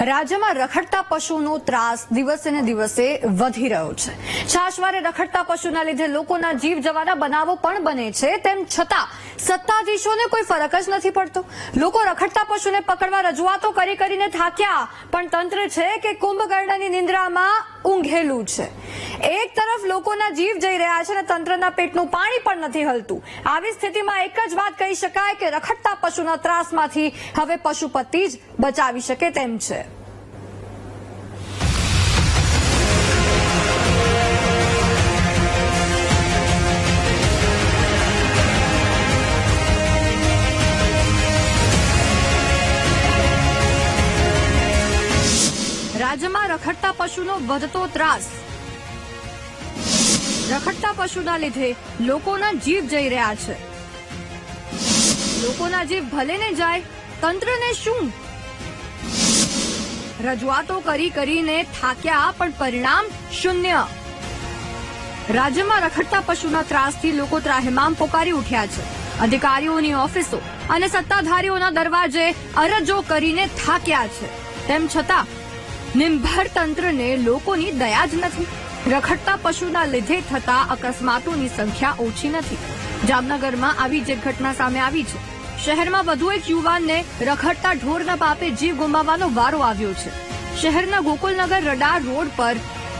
રાજ્યમાં રખડતા પશુનો ત્રાસ દિવસે ને દિવસે વધી રહ્યો છે. છાશવારે રખડતા પશુના લીધે લોકોના જીવ જવાના બનાવો પણ બને છે. તેમ છતાં સત્તાધીશોને કોઈ ફરક જ નથી પડતો. લોકો રખડતા પશુને પકડવા રજૂઆતો કરી કરીને થાક્યા. પણ તંત્ર છે કે કુંભકર્ણની નિંદ્રામાં ઊંઘેલું છે. એક તરફ લોકોના જીવ જઈ રહ્યા છે અને તંત્રના પેટનું પાણી પણ નથી હલતું. આવી સ્થિતિમાં એક જ વાત કહી શકાય કે રખડતા પશુના ત્રાસમાંથી હવે પશુપતિ જ બચાવી શકે તેમ છે. રાજ્યમાં રખડતા પશુનો વધતો ત્રાસ રખડતા પશુના લીધે લોકોના જીવ જઈ રહ્યા છે. લોકોના જીવ ભલે ને જાય, તંત્રને શું? રજૂઆતો કરી કરીને થાક્યા, પણ પરિણામ શૂન્ય. રાજ્યમાં રખડતા પશુના ત્રાસથી લોકો ત્રાહિમામ પોકારી ઉઠ્યા છે. અધિકારીઓની ઓફિસો અને સત્તાધારીઓના દરવાજે અરજો કરીને થાક્યા છે. તેમ છતાં, નિંભર તંત્રને લોકોની દયા જ નથી. રખડતા પશુના લીધે થતા અકસ્માતોની સંખ્યા ઓછી નથી. જામનગરમાં આવી જ ઘટના સામે આવી છે. શહેરમાં વધુ એક યુવાનને રખડતા ઢોરના પાપે જીવ ગુમાવવાનો વારો આવ્યો છે. શહેરના ગોકુલનગર રડાર રોડ પર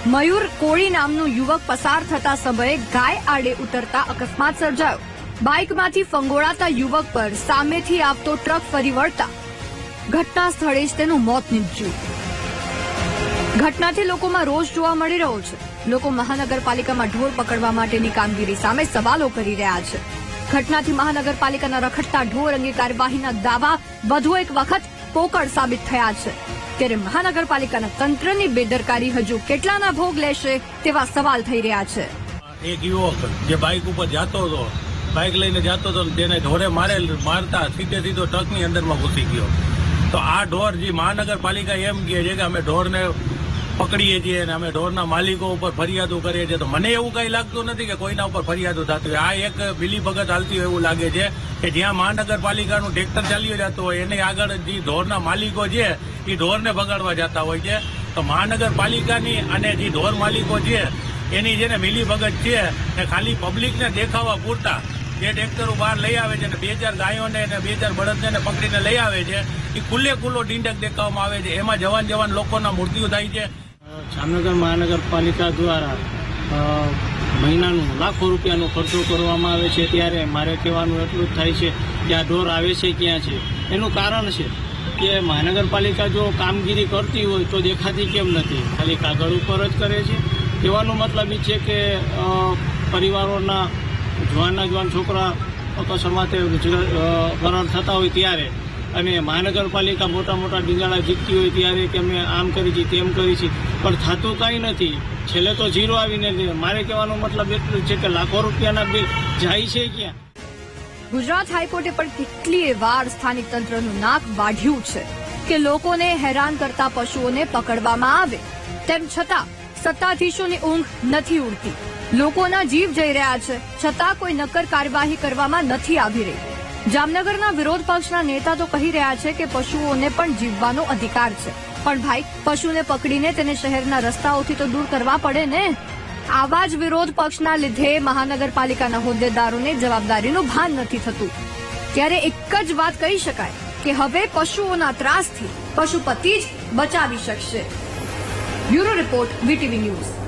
મયુર કોળી નામનું યુવક પસાર થતા સમયે ગાય આડે ઉતરતા અકસ્માત સર્જાયો. બાઇકમાંથી ફંગોળાતા યુવક પર સામેથી આવતો ટ્રક ફરી વળતા ઘટના સ્થળે જ તેનું મોત નીપજ્યું. ઘટનાથી લોકોમાં રોષ જોવા મળી રહ્યો છે. લોકો મહાનગરપાલિકામાં ઢોર પકડવા માટેની કામગીરી સામે સવાલો કરી રહ્યા છે. ઘટનાથી મહાનગરપાલિકાના રખડતા ઢોર અંગે કાર્યવાહીના દાવા વધુ એક વખત પોકળ સાબિત થયા છે. ત્યારે મહાનગરપાલિકાના તંત્રની બેદરકારી હજુ કેટલાના ભોગ લેશે તેવા સવાલ થઈ રહ્યા છે. એક યુવક જે બાઇક ઉપર જતો હતો, બાઇક લઈને જતો હતો તેને ઢોરે મારે મારતા સીધે સીધો ટ્રકની અંદરમાં ઘૂસી ગયો. તો આ ઢોર જે મહાનગરપાલિકા એમ કહે છે કે અમે ઢોરને પકડીએ છીએ અને અમે ઢોરના માલિકો ઉપર ફરિયાદો કરીએ છીએ. તો મને એવું કઈ લાગતું નથી કે કોઈના ઉપર ફરિયાદો થતી હોય. આ એક બીલી ભગત હાલતી હોય એવું લાગે છે કે જ્યાં મહાનગરપાલિકાનું ટ્રેક્ટર ચાલ્યું જતું હોય, એને આગળ જે ઢોરના માલિકો છે, એ ઢોરને બગાડવા જતા હોય છે. તો મહાનગરપાલિકાની અને જે ઢોર માલિકો છે, એની જેને મિલીભગત છે, એ ખાલી પબ્લિકને દેખાવા પૂરતા જે ટ્રેક્ટરો બહાર લઈ આવે છે અને બે ચાર ગાયોને અને બે ચાર બળદને પકડીને લઈ આવે છે. એ ખુલ્લે ખુલ્લો ડીંડક દેખાવામાં આવે છે. એમાં જવાન જવાન લોકોના મૃત્યુ થાય છે. જામનગર મહાનગરપાલિકા દ્વારા મહિનાનું લાખો રૂપિયાનો ખર્ચો કરવામાં આવે છે ત્યારે મારે કહેવાનું એટલું જ થાય છે કે આ ઢોર આવે છે ક્યાં છે? એનું કારણ છે કે મહાનગરપાલિકા જો કામગીરી કરતી હોય તો દેખાતી કેમ નથી? ખાલી કાગળ ઉપર જ કરે છે? કહેવાનો મતલબ એ છે કે પરિવારોના જવાનના જવાન છોકરા અકસ્માતે કરાર થતા હોય ત્યારે અને મહાનગરપાલિકા મોટા મોટા ડીંગાળા જીતતી હોય ત્યારે કે અમે આમ કરી છે તેમ કરી છે પણ થતું કાંઈ નથી. છેલ્લે તો ઝીરો આવીને. મારે કહેવાનો મતલબ એટલું છે કે લાખો રૂપિયાના બિલ જાય છે ક્યાં? ગુજરાત હાઈકોર્ટે પણ કેટલી વાર સ્થાનિક તંત્રનું નાક વાઢ્યું છે કે લોકોને હેરાન કરતા પશુઓને પકડવામાં આવે. તેમ છતાં સત્તાધીશોની ઊંઘ નથી ઉડતી. લોકોના જીવ જઈ રહ્યા છે. છતાં કોઈ નક્કર કાર્યવાહી કરવામાં નથી આવી રહી. જામનગરના વિરોધ પક્ષના નેતા તો કહી રહ્યા છે કે પશુઓને પણ જીવવાનો અધિકાર છે. પણ ભાઈ, પશુને પકડીને તેને શહેરના રસ્તાઓથી તો દૂર કરવા પડે ને? આવા જ વિરોધ પક્ષના લીધે મહાનગરપાલિકાના હોદ્દેદારોને જવાબદારીનું ભાન નથી થતું. ત્યારે એક જ વાત કહી શકાય કે હવે પશુઓના ત્રાસથી પશુપતિ જ બચાવી શકશે. Bureau report, VTV news.